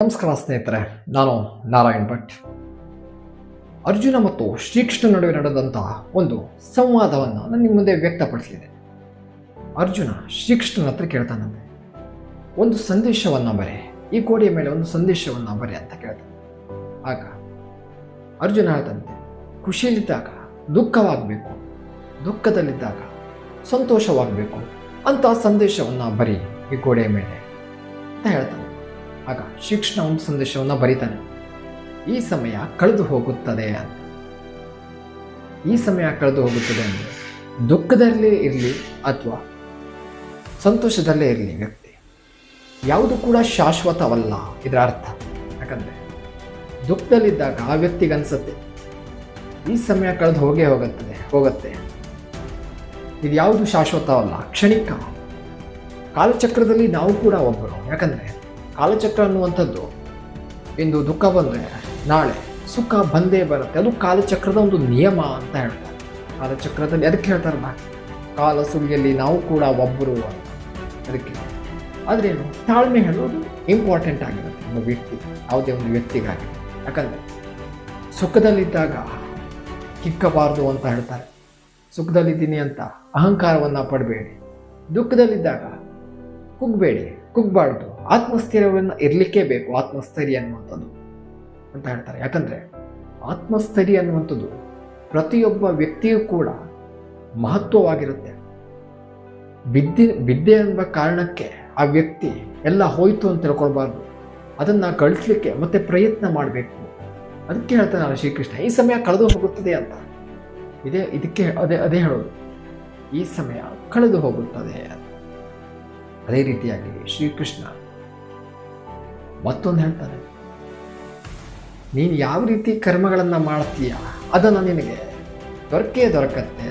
ನಮಸ್ಕಾರ ಸ್ನೇಹಿತರೆ, ನಾನು ನಾರಾಯಣ್ ಭಟ್. ಅರ್ಜುನ ಮತ್ತು ಶ್ರೀಕೃಷ್ಣ ನಡುವೆ ನಡೆದಂತಹ ಒಂದು ಸಂವಾದವನ್ನು ನಾನು ನಿಮ್ಮ ಮುಂದೆ ವ್ಯಕ್ತಪಡಿಸಿದೆ ಅರ್ಜುನ ಶ್ರೀಕೃಷ್ಣನ ಹತ್ರ ಕೇಳ್ತಾನಂತೆ ಒಂದು ಸಂದೇಶವನ್ನು ಬರೆ, ಈ ಗೋಡೆಯ ಮೇಲೆ ಒಂದು ಸಂದೇಶವನ್ನು ಬರೆ ಅಂತ ಕೇಳ್ತಾನೆ. ಆಗ ಅರ್ಜುನ ಹೇಳ್ತಂತೆ ಖುಷಿಯಲ್ಲಿದ್ದಾಗ ದುಃಖವಾಗಬೇಕು, ದುಃಖದಲ್ಲಿದ್ದಾಗ ಸಂತೋಷವಾಗಬೇಕು, ಅಂತ ಸಂದೇಶವನ್ನು ಬರಿ ಈ ಗೋಡೆಯ ಮೇಲೆ, ಅಂತ ಹೇಳ್ತಾನೆ. ಆಗ ಶಿಕ್ಷಣ ಸಂದೇಶವನ್ನು ಬರೀತಾನೆ. ಈ ಸಮಯ ಕಳೆದು ಹೋಗುತ್ತದೆ ಅಂತ. ಈ ಸಮಯ ಕಳೆದು ಹೋಗುತ್ತದೆ ಅಂದರೆ ದುಃಖದಲ್ಲೇ ಇರಲಿ ಅಥವಾ ಸಂತೋಷದಲ್ಲೇ ಇರಲಿ ವ್ಯಕ್ತಿ. ಯಾವುದು ಕೂಡ ಶಾಶ್ವತವಲ್ಲ ಇದರ ಅರ್ಥ. ಯಾಕಂದರೆ ದುಃಖದಲ್ಲಿದ್ದಾಗ ಆ ವ್ಯಕ್ತಿಗೆ ಅನಿಸುತ್ತೆ, ಈ ಸಮಯ ಕಳೆದು ಹೋಗೇ ಹೋಗುತ್ತದೆ, ಹೋಗುತ್ತೆ. ಇದು ಯಾವುದು ಶಾಶ್ವತವಲ್ಲ, ಕ್ಷಣಿಕ. ಕಾಲಚಕ್ರದಲ್ಲಿ ನಾವು ಕೂಡ ಒಬ್ಬರು. ಯಾಕಂದರೆ ಕಾಲಚಕ್ರ ಅನ್ನುವಂಥದ್ದು ಇಂದು ದುಃಖ ಬಂದರೆ ನಾಳೆ ಸುಖ ಬಂದೇ ಬರುತ್ತೆ. ಅದು ಕಾಲಚಕ್ರದ ಒಂದು ನಿಯಮ ಅಂತ ಹೇಳ್ತಾರೆ. ಕಾಲಚಕ್ರದಲ್ಲಿ ಅದಕ್ಕೆ ಹೇಳ್ತಾರಲ್ಲ ಕಾಲ ಸುಳಿಯಲ್ಲಿ ನಾವು ಕೂಡ ಒಬ್ಬರು ಅಂತ. ಅದಕ್ಕೆ. ಆದ್ರೇನು? ತಾಳ್ಮೆ ಹೇಳೋದು ಇಂಪಾರ್ಟೆಂಟ್ ಆಗಿರುತ್ತೆ ಒಬ್ಬ ವ್ಯಕ್ತಿ, ಯಾವುದೇ ಒಂದು ವ್ಯಕ್ತಿಗಾಗಿ. ಯಾಕಂದರೆ ಸುಖದಲ್ಲಿದ್ದಾಗ ಕಿಕ್ಕಬಾರ್ದು ಅಂತ ಹೇಳ್ತಾರೆ. ಸುಖದಲ್ಲಿದ್ದೀನಿ ಅಂತ ಅಹಂಕಾರವನ್ನು ಪಡಬೇಡಿ. ದುಃಖದಲ್ಲಿದ್ದಾಗ ಕುಗ್ಬೇಡಿ, ಕುಗ್ಬಾರ್ದು. ಆತ್ಮಸ್ಥೈರ್ಯವನ್ನು ಇರಲಿಕ್ಕೆ ಬೇಕು ಆತ್ಮಸ್ಥೈರ್ಯ ಅನ್ನುವಂಥದ್ದು ಅಂತ ಹೇಳ್ತಾರೆ. ಯಾಕಂದರೆ ಆತ್ಮಸ್ಥೈರ್ಯ ಅನ್ನುವಂಥದ್ದು ಪ್ರತಿಯೊಬ್ಬ ವ್ಯಕ್ತಿಯೂ ಕೂಡ ಮಹತ್ವವಾಗಿರುತ್ತೆ. ಬಿದ್ದೆ ಬಿದ್ದೆ ಎಂಬ ಕಾರಣಕ್ಕೆ ಆ ವ್ಯಕ್ತಿ ಎಲ್ಲ ಹೋಯಿತು ಅಂತ ತಿಳ್ಕೊಳ್ಬಾರ್ದು. ಅದನ್ನು ಕಳಿಸ್ಲಿಕ್ಕೆ ಮತ್ತೆ ಪ್ರಯತ್ನ ಮಾಡಬೇಕು. ಅದಕ್ಕೆ ನಾನು ಶ್ರೀಕೃಷ್ಣ, ಈ ಸಮಯ ಕಳೆದು ಹೋಗುತ್ತದೆ ಅಂತ. ಇದೇ, ಇದಕ್ಕೆ ಅದೇ ಅದೇ ಹೇಳೋದು. ಈ ಸಮಯ ಕಳೆದು ಹೋಗುತ್ತದೆ ಅದೇ ರೀತಿಯಾಗಿ ಶ್ರೀಕೃಷ್ಣ ಮತ್ತೊಂದು ಹೇಳ್ತಾರೆ, ನೀನು ಯಾವ ರೀತಿ ಕರ್ಮಗಳನ್ನು ಮಾಡ್ತೀಯ, ಅದನ್ನು ನಿನಗೆ ದೊರಕೇ ದೊರಕತ್ತೆ.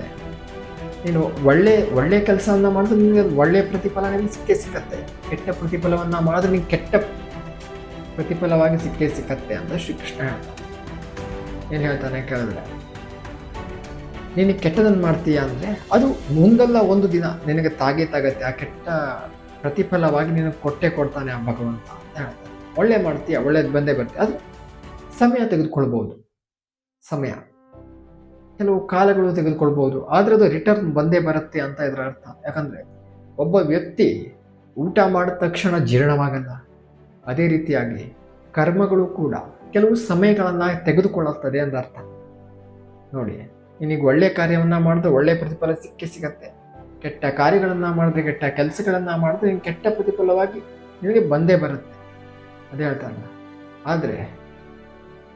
ನೀನು ಒಳ್ಳೆ ಒಳ್ಳೆ ಕೆಲಸವನ್ನು ಮಾಡಿದ್ರೆ ನಿನಗೆ ಒಳ್ಳೆ ಪ್ರತಿಫಲ ನಿನಗೆ ಸಿಕ್ಕೇ ಸಿಕ್ಕತ್ತೆ. ಕೆಟ್ಟ ಪ್ರತಿಫಲವನ್ನು ಮಾಡಿದ್ರೆ ನಿನಗೆ ಕೆಟ್ಟ ಪ್ರತಿಫಲವಾಗಿ ಸಿಕ್ಕೇ ಸಿಕ್ಕತ್ತೆ ಅಂತ ಶ್ರೀಕೃಷ್ಣ ಹೇಳ್ತಾನೆ. ಏನು ಹೇಳ್ತಾನೆ ಕೇಳಿದ್ರೆ, ನೀನು ಕೆಟ್ಟದನ್ನು ಮಾಡ್ತೀಯ ಅಂದರೆ ಅದು ಮುಂದಲ್ಲ ಒಂದು ದಿನ ನಿನಗೆ ತಾಗೇ ತಾಗತ್ತೆ, ಆ ಕೆಟ್ಟ ಪ್ರತಿಫಲವಾಗಿ ನಿನಗೆ ಕೊಟ್ಟೆ ಕೊಡ್ತಾನೆ ಆ ಭಗವಂತ ಅಂತ ಹೇಳ್ತಾನೆ. ಒಳ್ಳೆ ಮಾಡ್ತೀಯ, ಒಳ್ಳೇದು ಬಂದೇ ಬರ್ತೀಯ ಅದು ಸಮಯ ತೆಗೆದುಕೊಳ್ಬೋದು. ಸಮಯ. ಕೆಲವು ಕಾಲಗಳು ತೆಗೆದುಕೊಳ್ಬೋದು. ಆದರೆ ಅದು ರಿಟರ್ನ್ ಬಂದೇ ಬರುತ್ತೆ ಅಂತ ಇದರ ಅರ್ಥ. ಯಾಕಂದರೆ ಒಬ್ಬ ವ್ಯಕ್ತಿ ಊಟ ಮಾಡಿದ ತಕ್ಷಣ ಜೀರ್ಣವಾಗಲ್ಲ. ಅದೇ ರೀತಿಯಾಗಿ ಕರ್ಮಗಳು ಕೂಡ ಕೆಲವು ಸಮಯಗಳನ್ನು ತೆಗೆದುಕೊಳ್ಳುತ್ತದೆ ಅಂತ ಅರ್ಥ. ನೋಡಿ, ನಿನಗೆ ಒಳ್ಳೆ ಕಾರ್ಯವನ್ನು ಮಾಡಿದ್ರೆ ಒಳ್ಳೆ ಪ್ರತಿಫಲ ಸಿಕ್ಕೇ ಸಿಗತ್ತೆ. ಕೆಟ್ಟ ಕಾರ್ಯಗಳನ್ನು ಮಾಡಿದ್ರೆ ಕೆಟ್ಟ ಕೆಲಸಗಳನ್ನು ಮಾಡಿದ್ರೆ ನಿನಗೆ ಕೆಟ್ಟ ಪ್ರತಿಫಲವಾಗಿ ನಿನಗೆ ಬಂದೇ ಬರುತ್ತೆ. ಅದೇ ಹೇಳ್ತಾರಲ್ಲ ಆದರೆ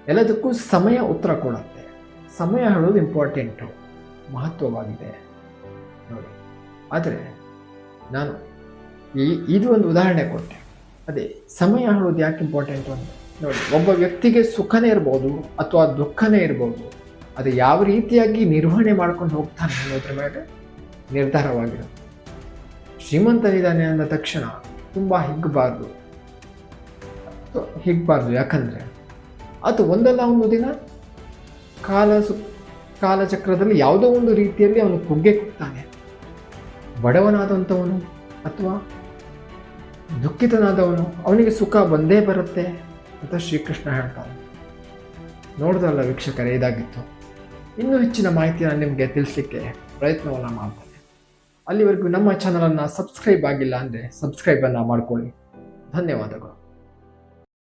ಎಲ್ಲದಕ್ಕೂ ಸಮಯ ಉತ್ತರ ಕೊಡುತ್ತೆ. ಸಮಯ ಹೇಳೋದು ಇಂಪಾರ್ಟೆಂಟು ಮಹತ್ವವಾಗಿದೆ. ನೋಡಿ. ಆದರೆ ನಾನು ಈ, ಇದು ಒಂದು ಉದಾಹರಣೆ ಕೊಟ್ಟೆ. ಅದೇ, ಸಮಯ ಹೇಳೋದು ಯಾಕೆ ಇಂಪಾರ್ಟೆಂಟು ಅಂತ. ನೋಡಿ, ಒಬ್ಬ ವ್ಯಕ್ತಿಗೆ ಸುಖನೇ ಇರ್ಬೋದು ಅಥವಾ ದುಃಖನೇ ಇರ್ಬೋದು, ಅದು ಯಾವ ರೀತಿಯಾಗಿ ನಿರ್ವಹಣೆ ಮಾಡ್ಕೊಂಡು ಹೋಗ್ತಾನೆ ಅನ್ನೋದ್ರ ಮೇಲೆ ನಿರ್ಧಾರವಾಗಿರುತ್ತೆ. ಶ್ರೀಮಂತನಿದ್ದಾನೆ ಅಂದ ತಕ್ಷಣ ತುಂಬ ಹಿಗ್ಗಬಾರ್ದು. ಹಿಗ್ಬಾರ್ದು. ಯಾಕಂದರೆ ಅದು ಒಂದಲ್ಲ ಒಂದು ದಿನ ಕಾಲ ಸು, ಕಾಲಚಕ್ರದಲ್ಲಿ ಯಾವುದೋ ಒಂದು ರೀತಿಯಲ್ಲಿ ಅವನು ಕುಗ್ಗೆ ಕುಗ್ತಾನೆ. ಬಡವನಾದಂಥವನು ಅಥವಾ ದುಃಖಿತನಾದವನು ಅವನಿಗೆ ಸುಖ ಬಂದೇ ಬರುತ್ತೆ ಅಂತ ಶ್ರೀಕೃಷ್ಣ ಹೇಳ್ತಾನೆ. ನೋಡಿದ್ರಲ್ಲ ವೀಕ್ಷಕರೇ, ಇದಾಗಿತ್ತು. ಇನ್ನೂ ಹೆಚ್ಚಿನ ಮಾಹಿತಿಯನ್ನು ನಿಮಗೆ ತಿಳಿಸ್ಲಿಕ್ಕೆ ಪ್ರಯತ್ನವನ್ನು ಮಾಡ್ತೇನೆ. ಅಲ್ಲಿವರೆಗೂ ನಮ್ಮ ಚಾನಲನ್ನು ಸಬ್ಸ್ಕ್ರೈಬ್ ಆಗಿಲ್ಲ ಅಂದರೆ ಸಬ್ಸ್ಕ್ರೈಬನ್ನು ಮಾಡ್ಕೊಳ್ಳಿ. ಧನ್ಯವಾದಗಳು.